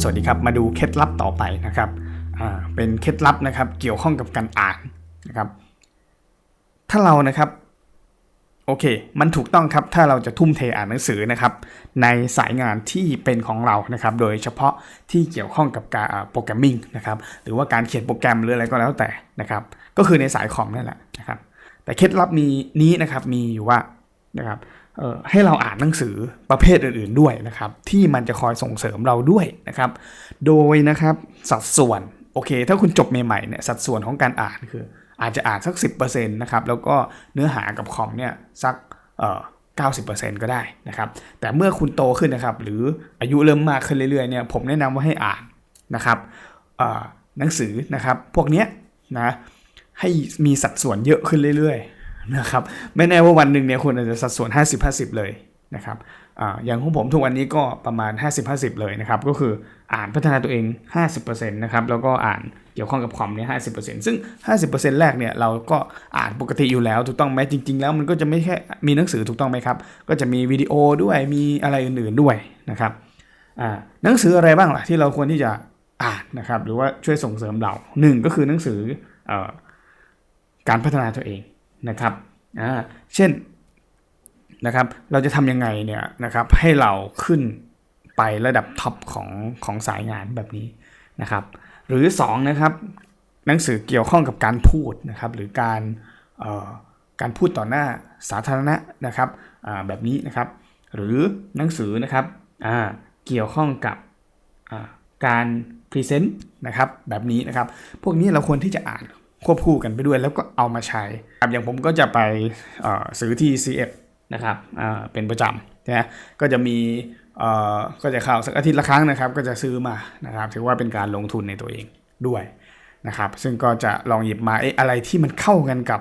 สวัสดีครับ มาดูเคล็ดลับต่อไปนะครับเป็นเคล็ดลับนะครับ เกี่ยวข้องกับการอ่านนะครับ ถ้าเรานะครับ โอเค มันถูกต้องครับ ถ้าเราจะทุ่มเทอ่านหนังสือนะครับ ในสายงานที่เป็นของเรานะครับ โดยเฉพาะที่เกี่ยวข้องกับการโปรแกรมมิ่งนะครับ หรือว่าการเขียนโปรแกรมหรืออะไรก็แล้วแต่นะครับ ก็คือในสายคอมนั่นแหละนะครับ แต่เคล็ดลับมีนี้นะครับ มีอยู่ว่านะครับ ให้เราอ่านหนังสือประเภทอื่นๆด้วยนะครับ ที่มันจะคอยส่งเสริมเราด้วยนะครับ โดยนะครับสัดส่วนโอเค ถ้าคุณจบใหม่ๆเนี่ยสัดส่วนของการอ่านคือ อาจจะอ่านสัก 10%นะครับแล้วก็เนื้อหากับคอมเนี่ยสักเอ่อ90%ก็ได้นะครับ แต่เมื่อคุณโตขึ้นนะครับ หรืออายุเริ่มมากขึ้นเรื่อยๆเนี่ยผมแนะนำว่าให้อ่านนะครับหนังสือนะครับ พวกเนี้ยนะให้มีสัดส่วนเยอะขึ้นเรื่อยๆ นะครับไม่แน่ว่าวันหนึ่งเนี่ยคุณอาจจะสัดส่วน 50-50 เลยนะครับออย่างของผมทุกวันนี้ก็ประมาณ 50-50 เลยนะครับ ก็คืออ่านพัฒนาตัวเอง 50%นะครับแล้วก็อ่านเกี่ยวข้องกับคอมเนี่ย50%ซึ่ง 50%แรกเนี่ยเราก็อ่านปกติอยู่แล้วถูกต้องไหมจริง ๆ แล้วมันก็จะไม่แค่มีหนังสือถูกต้องไหมครับ ก็จะมีวิดีโอด้วยมีอะไรอื่นๆด้วยนะครับหนังสืออะไรบ้างล่ะที่เราควรที่จะอ่านนะครับหรือว่าช่วยส่งเสริมเราหนึ่งก็คือหนังสืออการพัฒนาตัวเอง นะครับอ่าเช่นนะครับเราจะทำยังไงเนี่ยนะครับให้เราขึ้นไประดับท็อปของของสายงานแบบนี้นะครับหรือ2นะครับหนังสือเกี่ยวข้องกับการพูดนะครับหรือการการพูดต่อหน้าสาธารณะนะครับแบบนี้นะครับ หรือหนังสือนะครับเกี่ยวข้องกับการพรีเซนต์นะครับแบบนี้นะครับ พวกนี้เราควรที่จะอ่าน ควบคู่กันไปด้วยแล้วก็เอามาใช้ครับอย่างผมก็จะไปซื้อที่ CF นะครับเป็นประจำนะก็จะมีก็จะเข้าสักอาทิตย์ละครั้งนะครับ ก็จะซื้อมานะครับ ถือว่าเป็นการลงทุนในตัวเองด้วยนะครับ ซึ่งก็จะลองหยิบมาเอ๊ะอะไรที่มันเข้ากันกับ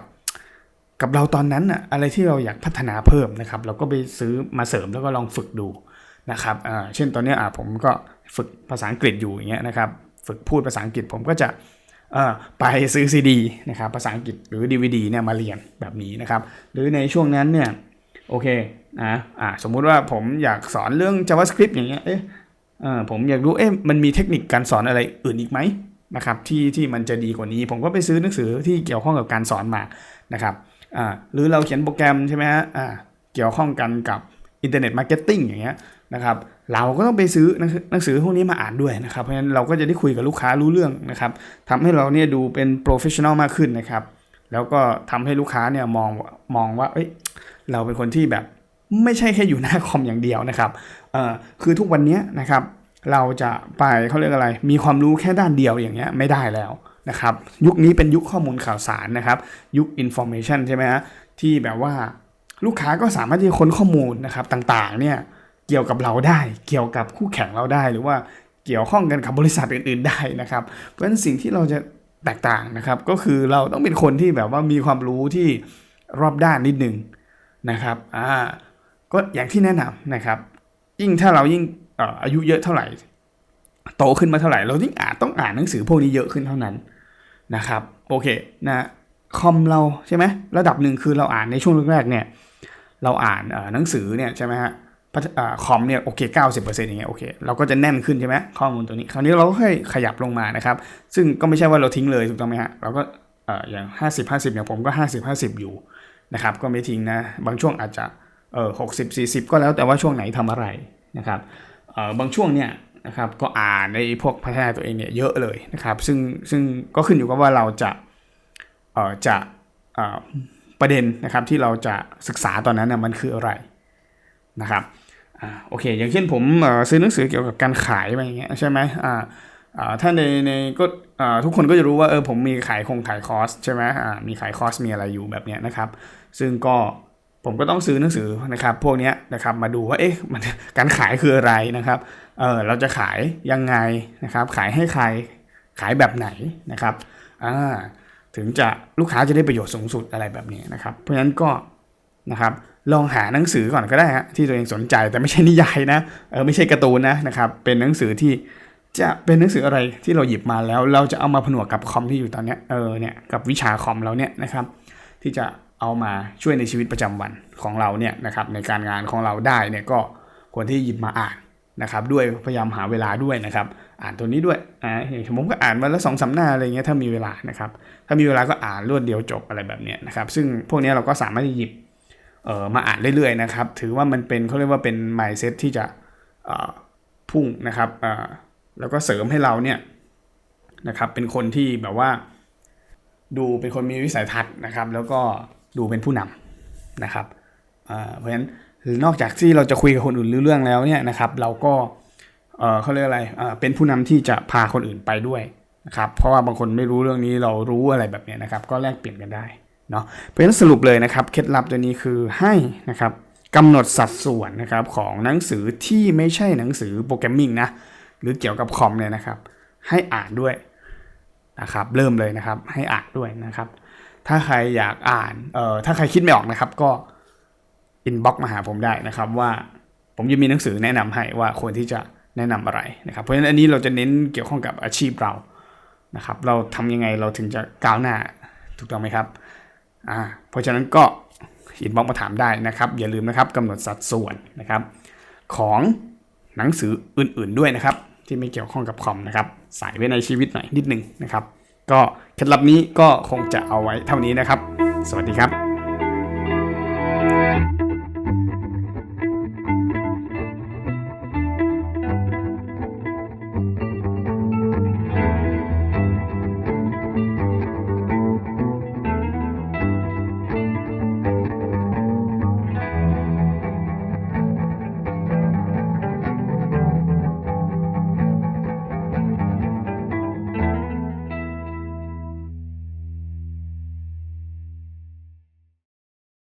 กับเราตอนนั้นอะอะไรที่เราอยากพัฒนาเพิ่มนะครับ เราก็ไปซื้อมาเสริมแล้วก็ลองฝึกดูนะครับเช่นตอนนี้ผมก็ฝึกภาษาอังกฤษอยู่อย่างเงี้ยนะครับ ฝึกพูดภาษาอังกฤษผมก็จะ ไปซื้อซีดีนะครับภาษาอังกฤษหรือ DVD เนี่ยมาเรียนแบบนี้นะครับ หรือในช่วงนั้นเนี่ยโอเคนะอ่าสมมุติว่าผมอยากสอนเรื่อง JavaScript อย่างเงี้ยเอ๊ะเอผมอยากรู้เอ๊ะมันมีเทคนิคการสอนอะไรอื่นอีกไหมนะครับที่ที่มันจะดีกว่านี้ ผมก็ไปซื้อหนังสือที่เกี่ยวข้องกับการสอนมานะครับอ่าหรือเราเขียนโปรแกรมใช่ไหมฮะอ่าเกี่ยวข้องกันกับ อินเทอร์เน็ตมาร์เก็ตติ้งอย่างเงี้ยนะครับเราก็ต้องไปซื้อหนังสือหนังสือพวกนี้มาอ่านด้วยนะครับเพราะฉะนั้นเราก็จะได้คุยกับลูกค้ารู้เรื่องนะครับทำให้เราเนี่ยดูเป็นโปรเฟชชั่นอลมากขึ้นนะครับแล้วก็ทำให้ลูกค้าเนี่ยมองมองว่าเอ้ยเราเป็นคนที่แบบไม่ใช่แค่อยู่หน้าคอมอย่างเดียวนะครับเอ่อคือทุกวันนี้นะครับเราจะไปเขาเรียกอะไร มีความรู้แค่ด้านเดียวอย่างเงี้ยไม่ได้แล้วนะครับยุคนี้เป็นยุคข้อมูลข่าวสารนะครับ ยุค information ใช่ไหมฮะที่แบบว่า ลูกค้าก็สามารถที่จะค้นข้อมูลนะครับต่างๆเนี่ยเกี่ยวกับเราได้ เกี่ยวกับคู่แข่งเราได้ หรือว่าเกี่ยวข้องกันกับบริษัทอื่น ๆได้นะครับ เพราะฉะนั้นสิ่งที่เราจะแตกต่างนะครับ ก็คือเราต้องเป็นคนที่แบบว่ามีความรู้ที่รอบด้านนิดนึงนะครับอ่าก็อย่างที่แนะนำนะครับ ยิ่งถ้าเรายิ่งเอ่ออายุเยอะเท่าไหร่ โตขึ้นมาเท่าไหร่ เรายิ่งอ่านต้องอ่านหนังสือพวกนี้เยอะขึ้นเท่านั้นนะครับโอเคนะคอมเราใช่ไหมระดับหนึ่งคือเราอ่านในช่วงแรกๆเนี่ย เราอ่านหนังสือเนี่ยใช่ไหมฮะคอมเนี่ยโอเคเก้าสิบเปอร์เซ็นต์อย่างเงี้ยโอเคเราก็จะแน่นขึ้นใช่ไหมข้อมูลตัวนี้ คราวนี้เราก็ค่อยขยับลงมานะครับ ซึ่งก็ไม่ใช่ว่าเราทิ้งเลยถูกต้องไหมฮะเราก็อย่างห้าสิบห้าสิบอย่างผมก็ห้าสิบห้าสิบอยู่นะครับก็ไม่ทิ้งนะ บางช่วงอาจจะเออหกสิบสี่สิบก็แล้วแต่ว่าช่วงไหนทำอะไรนะครับเออบางช่วงเนี่ยนะครับก็อ่านในพวกพัฒนาตัวเองเนี่ยเยอะเลยนะครับ ซึ่งซึ่งก็ขึ้นอยู่กับว่าเราจะเออจะเออ ประเด็นนะครับที่เราจะศึกษาตอนนั้นนะมันคืออะไรนะครับอโอเค อย่างเช่นผมซื้อหนังสือเกี่ยวกับการขายอะไรอย่างเงี้ยใช่ไหมอ่าอ่าถ้าในในก็ทุกคนก็จะรู้ว่าเออผมมีขายคงขายคอร์สใช่ไหมมีขายคอร์สมีอะไรอยู่แบบเนี้ยนะครับ ซึ่งก็ผมก็ต้องซื้อหนังสือนะครับพวกเนี้ยนะครับมาดูว่าเอ๊ะมันการขายคืออะไรนะครับเออเราจะขายยังไงนะครับ ขายให้ใครขายแบบไหนนะครับอ่า ถึงจะลูกค้าจะได้ประโยชน์สูงสุดอะไรแบบนี้นะครับ เพราะฉะนั้นก็นะครับลองหาหนังสือก่อนก็ได้ฮะที่ตัวเองสนใจแต่ไม่ใช่นิยายนะเออไม่ใช่การ์ตูนนะนะครับเป็นหนังสือที่จะเป็นหนังสืออะไรที่เราหยิบมาแล้ว เราจะเอามาผนวกกับคอมที่อยู่ตอนนี้เออเนี่ยกับวิชาคอมเราเนี่ยนะครับที่จะเอามาช่วยในชีวิตประจำวันของเราเนี่ยนะครับในการงานของเราได้เนี่ยก็ควรที่หยิบมาอ่าน นะครับด้วยพยายามหาเวลาด้วยนะครับ อ่านตัวนี้ด้วยอ่าผมก็อ่านวันละสองสามหน้าอะไรเงี้ยถ้ามีเวลานะครับถ้ามีเวลาก็อ่านรวดเดียวจบอะไรแบบเนี้ยนะครับซึ่งพวกนี้เราก็สามารถหยิบเอ่อมาอ่านเรื่อยๆนะครับถือว่ามันเป็นเขาเรียกว่าเป็น mindset ที่จะเอ่อพุ่งนะครับเอ่อแล้วก็เสริมให้เราเนี่ยนะครับเป็นคนที่แบบว่า ดูเป็นคนมีวิสัยทัศน์นะครับ แล้วก็ดูเป็นผู้นำนะครับอ่าเพราะฉะนั้น นอกจากที่เราจะคุยกับคนอื่นรู้เรื่องแล้วเนี่ยนะครับ เราก็เออเขาเรียกอะไรอ่าเป็นผู้นำที่จะพาคนอื่นไปด้วยนะครับ เพราะว่าบางคนไม่รู้เรื่องนี้เรารู้อะไรแบบเนี้ยนะครับ ก็แลกเปลี่ยนกันได้เนาะเพราะฉะนั้นสรุปเลยนะครับเคล็ดลับตัวนี้คือให้นะครับกำหนดสัดส่วนนะครับของหนังสือที่ไม่ใช่หนังสือโปรแกรมมิ่งนะหรือเกี่ยวกับคอมเนี่ยนะครับ ให้อ่านด้วยนะครับเริ่มเลยนะครับให้อ่านด้วยนะครับ ถ้าใครอยากอ่านเอ่อถ้าใครคิดไม่ออกนะครับ ก็ อินบ็อกมาหาผมได้นะครับว่าผมจะมีหนังสือแนะนำให้ว่าควรที่จะแนะนำอะไรนะครับ เพราะฉะนั้นอันนี้เราจะเน้นเกี่ยวข้องกับอาชีพเรานะครับ เราทำยังไงเราถึงจะก้าวหน้าถูกต้องไหมครับอ่าเพราะฉะนั้นก็อินบ็อกมาถามได้นะครับ อย่าลืมนะครับกำหนดสัดส่วนนะครับ ของหนังสืออื่นๆด้วยนะครับ ที่ไม่เกี่ยวข้องกับคอมนะครับใส่ไว้ในชีวิตหน่อยนิดนึงนะครับ ก็เคล็ดลับนี้ก็คงจะเอาไว้เท่านี้นะครับ สวัสดีครับ